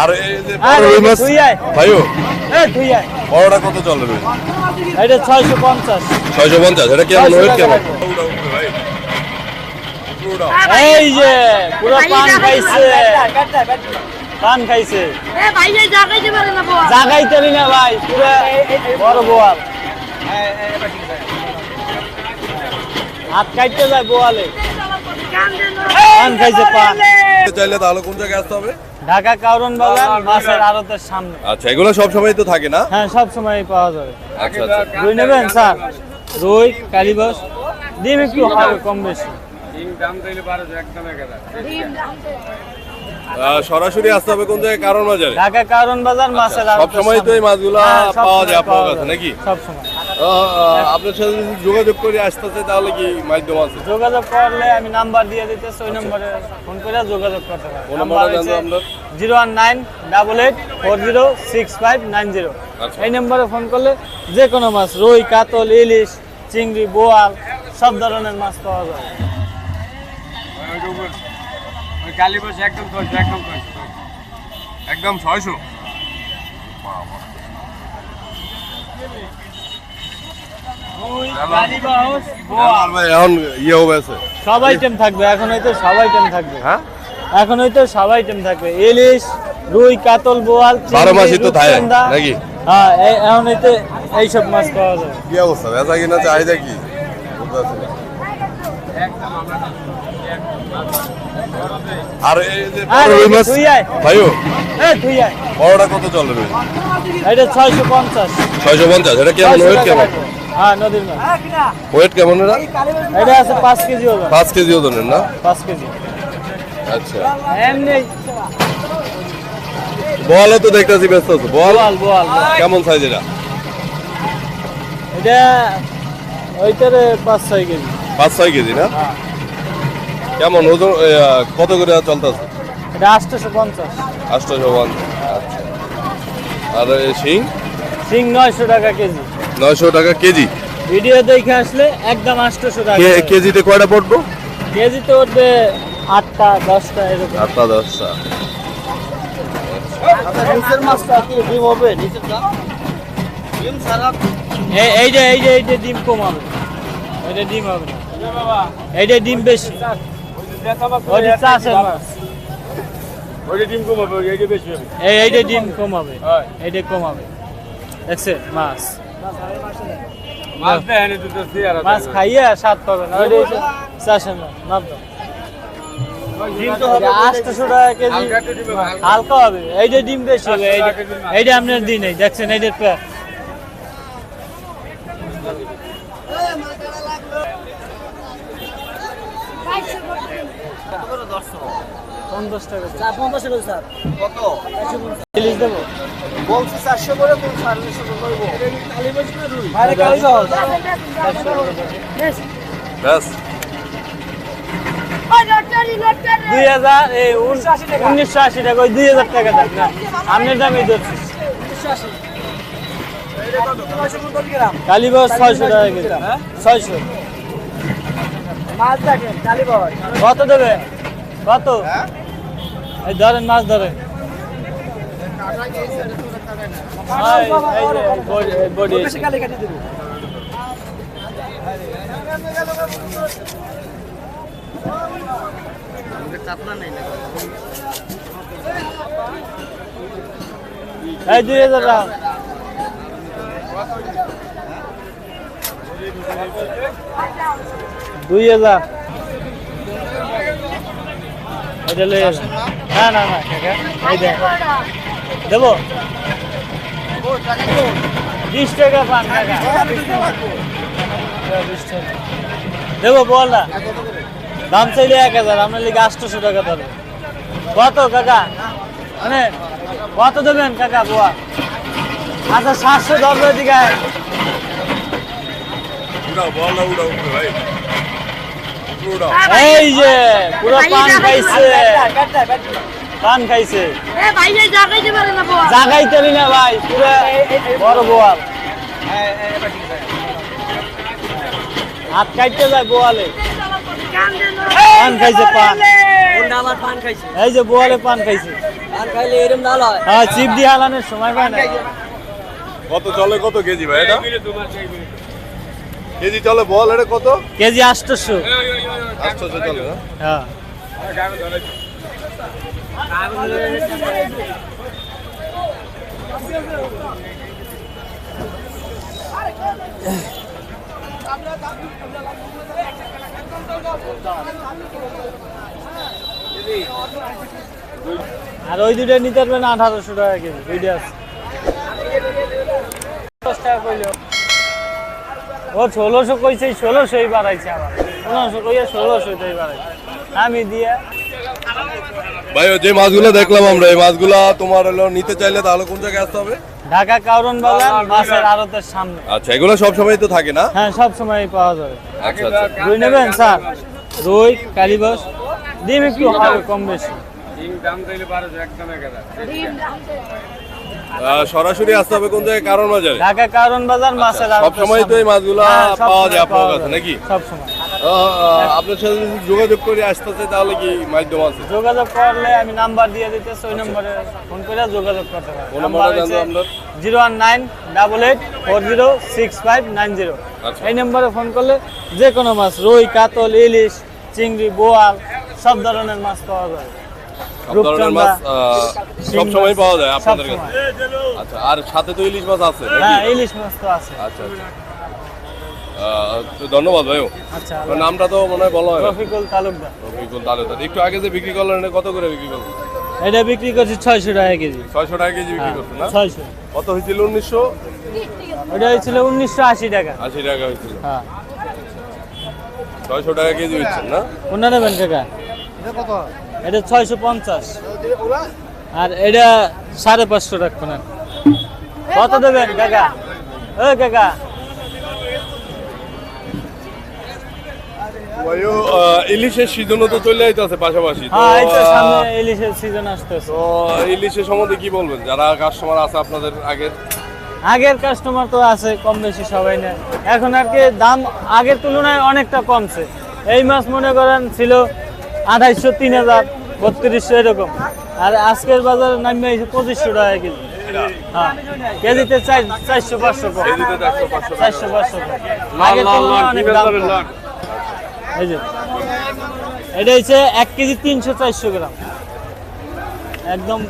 আর এই যে বড় রুই মাছ ভাইও? এ তুই আয়। বড়টা কত চলে রুই এটা ছয়শো পঞ্চাশ। ছয়শো পঞ্চাশ এটা কেমন ওয়েট কেমন এই যে পুরো পান খাইছে পান খাইছে। এ ভাই এই জায়গায় পারে না না ভাই পুরো বড় বোয়াল। হাত কাটতে যায় বোয়ালে। পান খাইছে পান চাইলে তাহলে কোন জায়গায় আসতে হবে? ঢাকা কাউরন বাজার মাছের আড়তের সামনে। আচ্ছা এগুলো সব সময় তো থাকে না? হ্যাঁ সব সময় পাওয়া যাবে। আচ্ছা আচ্ছা। রুই নেবেন স্যার? রুই কালীবাস। ডিম একটু হবে কম বেশি। আহ, সরাসরি আসতে হবে কোন জায়গায়? কারণ বাজারে? ঢাকা কারণ বাজার মাছের সব আড়তের সময় তো এই মাছগুলো হ্যাঁ, পাওয়া যায় আপনার কাছে নাকি? সব সময়। আপনার সাথে যদি যোগাযোগ করে আসতেছে তাহলে কি মাধ্যম আছে? যোগাযোগ করলে আমি নাম্বার দিয়ে দিতেছি ওই নম্বরে ফোন করে যোগাযোগ করতে পারেন নাম্বার হচ্ছে? Zero one nine double eight four zero six five nine zero. আচ্ছা। এই নম্বরে ফোন করলে যে কোনো মাছ রুই কাতল ইলিশ চিংড়ি বোয়াল সব ধরনের মাছ পাওয়া যায়। একদম ছয়শো। কালীবাউস, বোয়াল। এখন ইয়ে হবে সব আইটেম থাকবে এখন হয়তো সব আইটেম থাকবে। হ্যাঁ? এখন হয়তো সব আইটেম থাকবে। ইলিশ রুই কাতল বোয়াল বারো মাসই তো থাকে, নাকি? হ্যাঁ এখন হয়তো এইসব মাছ পাওয়া যাবে। কি অবস্থা? বেচা কিনা চাহিদা কি। আর এই যে রুই মাছ। ভাইও? এ তুই আয়। বড়টা কত চলে রুই এটা ছয়শো পঞ্চাশ। ছয়শো পঞ্চাশ এটা কেমন ওয়েট কেমন। হ্যাঁ নদীর মাছ ওয়েট কেমন এটা এটা আছে পাঁচ কেজি ওজন। পাঁচ কেজি ওজনের না? পাঁচ কেজি। আচ্ছা। এমনি। বলও তো দেখতেছি ব্যস্ত আছে। বল। বোয়াল। কেমন সাইজ এটা? এটা ওইটারে পাঁচ ছয় কেজি। পাঁচ ছয় কেজি না? হ্যাঁ। কেমন ওজন কত করে চলতেছে? এটা আটশোশো পঞ্চাশ। আটশোশো পঞ্চাশ। আচ্ছা। আর এই শিং? সিং নয়শো টাকা কেজি। নয়শো টাকা কেজি। ভিডিও দেখে আসলে একদম আটশোশো টাকা। কে- কেজিতে কয়টা পড়ব? কেজি তো উঠবে আটটা দশটা এরকম। আটটা দশটা। এই- এই যে এই যে এই যে ডিম কম হবে এটা ডিম হবে। এইটা ডিম বেশি এইটা ডিম কম হবে এইটা কম হবে দেখছে মাছ। মাছ খাইয়ে স্বাদ পাবে না ওইটা চাষের মাছ মাপ দাও। টাকা কেজি। হালকা হবে এইটা ডিম বেশি হবে এইটা আপনার দিন এই দেখছেন এইটার প্যাক পঞ্চাশ টাকা। ইলিশ দেবো। ব্যাস ওই লটারি লটারি দুই হাজার এই উনিশশো আশি টাকা ওই দুই হাজার টাকা দাম না। আপনার দামই ধরছি। কালীবাস ছয়শো টাকা কেজি। ছয়শো। দেখেন কালীবাস কত দেবে? কত? এই ধরেন মাছ ধরেন। দুই হাজার টাকা দুই হাজার এটা যাবেন। না না না দেবো বিশ টাকা পান দেবো বল না। দাম চাইলে এক হাজার আপনার লিগে আটশোশো টাকা ধরবে। কত কাকা? মানে কত দেবেন কাকা বোয়া? আচ্ছা সাতশো ধরবে দিকে এই যে পুরো পান খাইছে পান খাইছে। এ ভাই এই জায়গায় পারে না ভাই পুরো বড় বোয়াল। হাত কাটতে যায় বোয়ালে। পান খাইছে পান। আমার পান খাইছে এই যে বোয়ালে পান খাইছে। হ্যাঁ চিপ দিয়ে হালানোর সময় পায় না। কত চলে কত কেজি ভাই এটা? কেজি চলে বল এটা কত? কেজি আটশোশো। আটশোশো চলে হ্যাঁ। আর ওই দুটো নিতে পারবেন আঠারোশো টাকা কেজি, দুইটা আছে। ও ষোলোশো কইছে, ষোলোশোই বাড়াইছে আবার। পনেরোশো কইয়া ষোলোশোটাই বাড়াইছে। আমি দিয়ে ভাই যে মাছগুলো দেখলাম আমরা এই মাছগুলা তোমার হলো নিতে চাইলে তাহলে কোন জায়গায় আসতে হবে? ঢাকা কাউরন বাজার মাছের আড়তের সামনে। আচ্ছা এগুলো সব সময় তো থাকে না? হ্যাঁ সব সময় পাওয়া যাবে। আচ্ছা আচ্ছা। রুই নেবেন স্যার? রুই কালীবাস। ডিম একটু হবে কম বেশি। আহ, সরাসরি আসতে হবে কোন জায়গায়? কারণ বাজারে? ঢাকা কারণ বাজার মাছের সব সময় তো এই মাছগুলা হ্যাঁ, পাওয়া যায় আপনার কাছে নাকি? সব সময়। আপনার সাথে যদি যোগাযোগ করে আসতে চাই তাহলে কি মাধ্যম আছে? যোগাযোগ করলে আমি নাম্বার দিয়ে দিতেছি ওই নম্বরে ফোন করে যোগাযোগ করতে পারেন নাম্বার আপনার? Zero one nine double eight four zero six five nine zero. আচ্ছা। এই নম্বরে ফোন করলে যে কোনো মাছ রুই কাতল ইলিশ চিংড়ি বোয়াল সব ধরনের মাছ পাওয়া যায়। সব সময় পাওয়া যায় আপনাদের কাছে? আচ্ছা আর সাথে তো ইলিশ মাছ আছে হ্যাঁ ইলিশ মাছ তো আছে। আচ্ছা আচ্ছা। ধন্যবাদ ভাইও। আচ্ছা নামটা তো মনে হয় বলা হয়। রফিকুল তালুকদার। রফিকুল তালুকদার। একটু আগে যে বিক্রি করলেন কত করে বিক্রি করলেন? এটা বিক্রি করছি ছয়শো টাকা কেজি। ছয়শো টাকা কেজি বিক্রি হ্যাঁ, করছেন না? ছয়শো। কত হয়েছিল উনিশশো? ওটা হয়েছিল উনিশশো আশি টাকা। আশি টাকা হয়েছিল। হ্যাঁ। ছয়শো টাকা কেজি হচ্ছেন না? কোনটা নেবেন কাকা? এটা ছয়শো পঞ্চাশ। আর এটা সাড়ে পাঁচশো টাকা কত দেবেন কাকা? ও কাকা ভাইও ইলিশের সিজনও তো চলে যাইতেছে পাশাপাশি হ্যাঁ সামনে ইলিশের সিজন আসতেছে। তো ইলিশের সম্বন্ধে কি বলবেন? যারা কাস্টমার আছে আপনাদের আগের? আগের কাস্টমার তো আছে কম বেশি সবাই নেয়। এখন আর কি দাম আগের তুলনায় অনেকটা কমছে। এই মাছ মনে করেন ছিল আঠাইশশো তিন হাজার বত্রিশশো এরকম। আর আজকের বাজারে নামে এসে পঁচিশশো টাকা কেজি। হ্যাঁ কেজিতে চার চারশো পাঁচশো কম কেজিতে চারশো পাঁচশো এটা হচ্ছে এক কেজি তিনশো চারশো গ্রাম। একদম